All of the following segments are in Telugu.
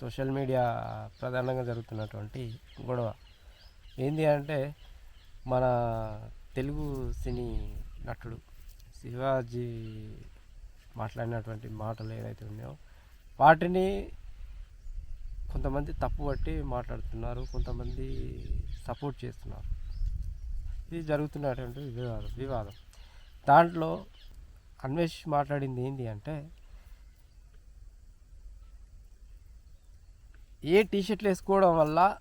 సోషల్ మీడియా ప్రధానంగా జరుగుతున్నటువంటి గొడవ. ఏంది అంటే మన తెలుగు సినీ నటుడు శివాజీ మాట్లాడినటువంటి మాటలు ఏవైతే ఉన్నాయో వాటిని కొంతమంది తప్పు పట్టి మాట్లాడుతున్నారు కొంతమంది సపోర్ట్ చేస్తున్నారు. ఇది జరుగుతున్నటువంటి వివాదం వివాదం. దాంట్లో అన్వేష్ మాట్లాడింది ఏంటి అంటే ఏ టీషర్ట్లు వేసుకోవడం వల్ల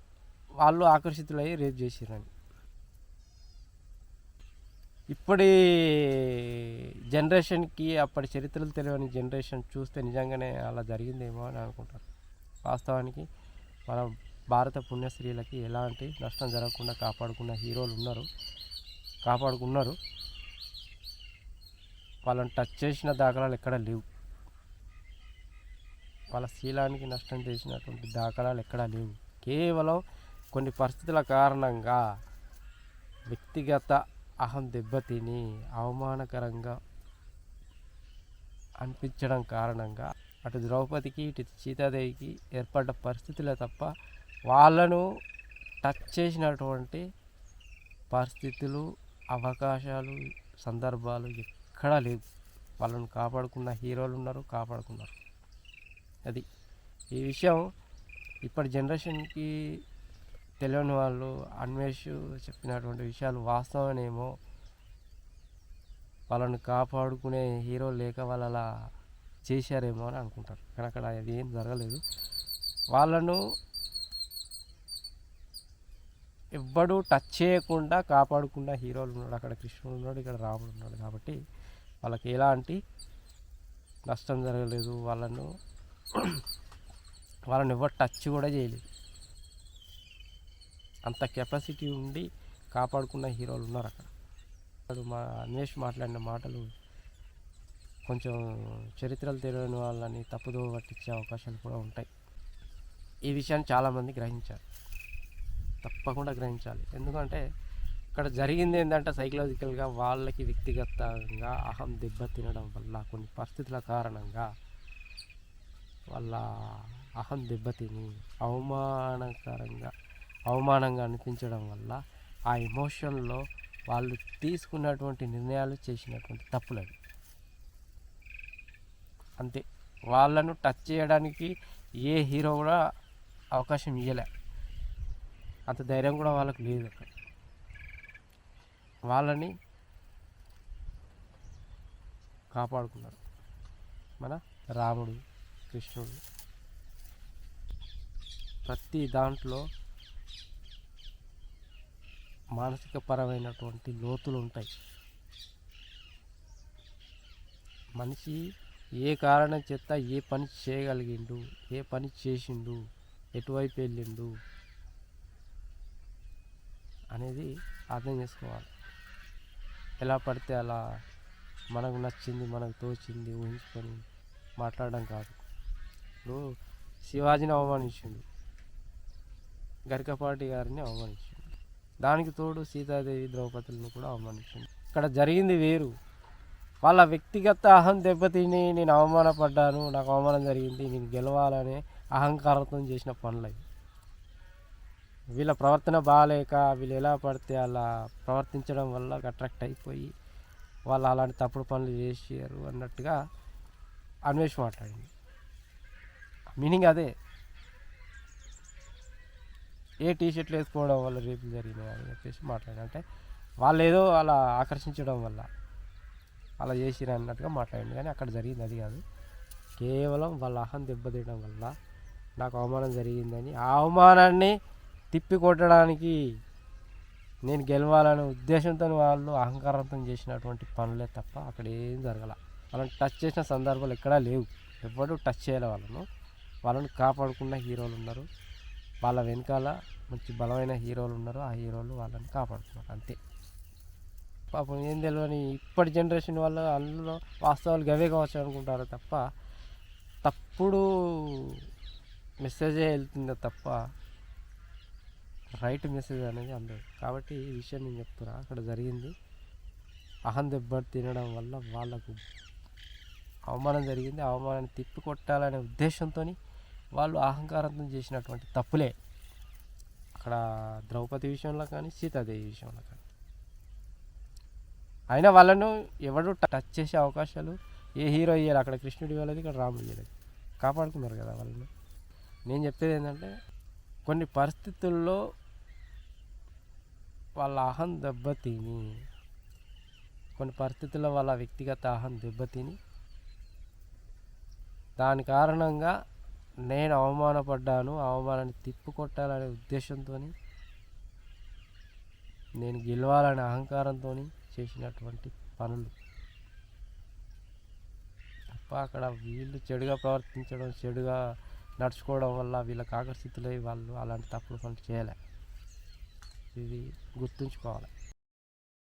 వాళ్ళు ఆకర్షితులయ్యి రేప్ చేసిరని ఇప్పటి జనరేషన్కి అప్పటి చరిత్రలు తెలియని జనరేషన్ చూస్తే నిజంగానే అలా జరిగిందేమో అని అనుకుంటారు. వాస్తవానికి మన భారత పుణ్యస్త్రీలకి ఎలాంటి నష్టం జరగకుండా కాపాడుకున్న హీరోలు ఉన్నారు కాపాడుకున్నారు. వాళ్ళని టచ్ చేసిన దాఖలాలు ఎక్కడ లేవు. వాళ్ళ శీలానికి నష్టం చేసినటువంటి దాఖలాలు ఎక్కడా లేవు. కేవలం కొన్ని పరిస్థితుల కారణంగా వ్యక్తిగత అహం దెబ్బతిని అవమానకరంగా అనిపించడం కారణంగా అటు ద్రౌపదికి ఇటు సీతాదేవికి ఏర్పడ్డ పరిస్థితులే తప్ప వాళ్ళను టచ్ చేసినటువంటి పరిస్థితులు అవకాశాలు సందర్భాలు ఎక్కడా లేవు. వాళ్ళను కాపాడుకున్న హీరోలు ఉన్నారు కాపాడుకున్నారు. అది. ఈ విషయం ఇప్పటి జనరేషన్కి తెలియని వాళ్ళు అన్వేష్ చెప్పినటువంటి విషయాలు వాస్తవమేమో వాళ్ళని కాపాడుకునే హీరో లేక వాళ్ళు అలా చేశారేమో అని అనుకుంటారు. కానీ అక్కడ అది ఏం జరగలేదు. వాళ్ళను ఎవ్వడు టచ్ చేయకుండా కాపాడుకున్న హీరోలు ఉన్నాడు. అక్కడ కృష్ణుడు ఉన్నాడు ఇక్కడ రాముడు ఉన్నాడు. కాబట్టి వాళ్ళకి ఎలాంటి నష్టం జరగలేదు. వాళ్ళను వాళ్ళని ఎవరు టచ్ కూడా చేయలేదు. అంత కెపాసిటీ ఉండి కాపాడుకున్న హీరోలు ఉన్నారు అక్కడ. అక్కడ మా అన్వేష్ మాట్లాడిన మాటలు కొంచెం చరిత్రలు తెలియని వాళ్ళని తప్పుదో పట్టించే అవకాశాలు కూడా ఉంటాయి. ఈ విషయాన్ని చాలామంది గ్రహించారు. తప్పకుండా గ్రహించాలి. ఎందుకంటే ఇక్కడ జరిగింది ఏంటంటే సైకలాజికల్గా వాళ్ళకి వ్యక్తిగతంగా అహం దెబ్బతినడం వల్ల కొన్ని పరిస్థితుల కారణంగా వాళ్ళ అహం దెబ్బతిని అవమానకరంగా అవమానంగా అనిపించడం వల్ల ఆ ఎమోషన్లో వాళ్ళు తీసుకున్నటువంటి నిర్ణయాలు చేసినటువంటి తప్పులు అంతే. వాళ్ళను టచ్ చేయడానికి ఏ హీరో కూడా అవకాశం ఇవ్వలే అంత ధైర్యం కూడా వాళ్ళకు లేదు అక్కడ. వాళ్ళని కాపాడుకున్నారు. మన రాముడు. కృష్ణుడు. ప్రతి దాంట్లో మానసిక పరమైనటువంటి లోతులు ఉంటాయి మనిషి ఏ కారణం చేత ఏ పని చేయగలిగిండు ఏ పని చేసిండు ఎటువైపు వెళ్ళిండు అనేది అర్థం చేసుకోవాలి. ఎలా పడితే అలా మనకు నచ్చింది మనకు తోచింది ఊహించుకొని మాట్లాడడం కాదు. ఇప్పుడు శివాజీని అవమానించిండు. గరికపాటి గారిని అవమానించిండు. దానికి తోడు సీతాదేవి ద్రౌపదులను కూడా అవమానించిండు. ఇక్కడ జరిగింది వేరు. వాళ్ళ వ్యక్తిగత అహం దెబ్బతిని నేను అవమానపడ్డాను నాకు అవమానం జరిగింది నేను గెలవాలనే అహంకారంతో చేసిన పనులు వీళ్ళ ప్రవర్తన బాగాలేక వీళ్ళు ఎలా పడితే అలా ప్రవర్తించడం వల్ల అట్రాక్ట్ అయిపోయి వాళ్ళు అలాంటి తప్పుడు పనులు చేసారు అన్నట్టుగా అన్వేష్ మాట్లాడింది. మీనింగ్ అదే. ఏ టీ షర్ట్లు వేసుకోవడం వల్ల రేపులు జరిగినాయి అని చెప్పేసి మాట్లాడి అంటే వాళ్ళు ఏదో అలా ఆకర్షించడం వల్ల అలా చేసిరు అన్నట్టుగా మాట్లాడింది కానీ అక్కడ జరిగింది అది కాదు. కేవలం వాళ్ళ అహం దెబ్బతీయడం వల్ల నాకు అవమానం జరిగిందని ఆ అవమానాన్ని తిప్పి కొట్టడానికి నేను గెలవాలనే ఉద్దేశంతో వాళ్ళు అహంకారంతో చేసినటువంటి పనులే తప్ప అక్కడ ఏం జరగల. వాళ్ళని టచ్ చేసిన సందర్భాలు ఎక్కడా లేవు. ఎవ్వరూ టచ్ చేయలే వాళ్ళను. వాళ్ళని కాపాడుకున్న హీరోలు ఉన్నారు. వాళ్ళ వెనకాల మంచి బలమైన హీరోలు ఉన్నారు. ఆ హీరోలు వాళ్ళని కాపాడుతున్నారు. అంతే. పాపం ఏం తెలియని ఇప్పటి జనరేషన్ వాళ్ళు అందులో వాస్తవాలు గవే కావచ్చు అనుకుంటారు తప్ప తప్పుడు మెసేజే వెళ్తుందో తప్ప రైట్ మెసేజ్ అనేది అందదు. కాబట్టి ఈ విషయం నేను చెప్తున్నా. అక్కడ జరిగింది. అహం దెబ్బ తినడం వల్ల వాళ్ళకు అవమానం జరిగింది. అవమానాన్ని తిప్పి కొట్టాలనే ఉద్దేశంతో వాళ్ళు అహంకారంతో చేసినటువంటి తప్పులే. అక్కడ ద్రౌపది విషయంలో కానీ సీతాదేవి విషయంలో కానీ. అయినా వాళ్ళను ఎవడు టచ్ చేసే అవకాశాలు ఏ హీరో ఇవ్వాలి అక్కడ కృష్ణుడు ఇవ్వలేదు ఇక్కడ రాముడు ఇవ్వలేదు. కాపాడుకున్నారు కదా వాళ్ళని. నేను చెప్పేది ఏంటంటే కొన్ని పరిస్థితుల్లో వాళ్ళ అహం దెబ్బతిని కొన్ని పరిస్థితుల్లో వాళ్ళ వ్యక్తిగత అహం దెబ్బతిని దాని కారణంగా నేను అవమానపడ్డాను అవమానాన్ని తిప్పుకొట్టాలనే ఉద్దేశంతో నేను గెలవాలనే అహంకారంతో చేసినటువంటి పనులు. తప్ప అక్కడ వీళ్ళు చెడుగా ప్రవర్తించడం చెడుగా నడుచుకోవడం వల్ల వీళ్ళకి ఆకర్షితులై వాళ్ళు అలాంటి తప్పుడు పనులు చేయలే. ఇది గుర్తుంచుకోవాలి.